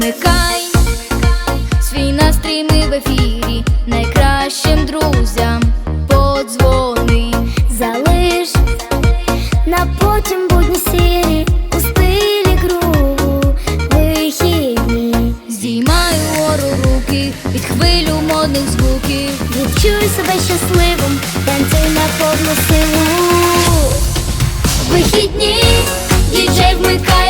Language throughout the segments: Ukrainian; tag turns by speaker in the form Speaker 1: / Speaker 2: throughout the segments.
Speaker 1: Вмикай свій настрій ми в ефірі, найкращим друзям подзвони,
Speaker 2: залиш на потім будні сірі у стилі кругу вихідні.
Speaker 1: Здіймай гору руки під хвилю модних звуків.
Speaker 2: Відчуй себе щасливим, танцюй на повну силу.
Speaker 1: Вихідні діджей вмикає.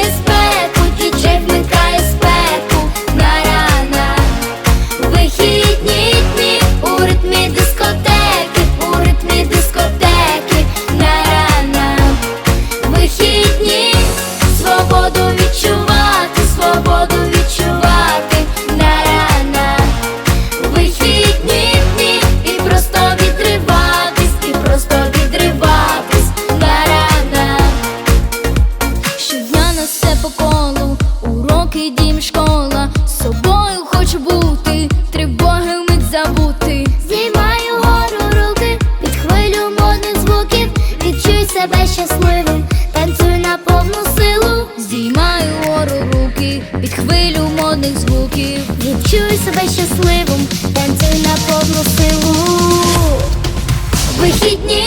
Speaker 1: уроки, дім, школа, з собою хочу бути, тривоги вмить забути.
Speaker 2: Знімаю гору руки, під хвилю модних звуків, відчуй себе щасливим, танцюй на повну силу.
Speaker 1: Знімаю гору руки, під хвилю модних звуків,
Speaker 2: відчуй себе щасливим, танцюй на повну силу.
Speaker 1: Вихідні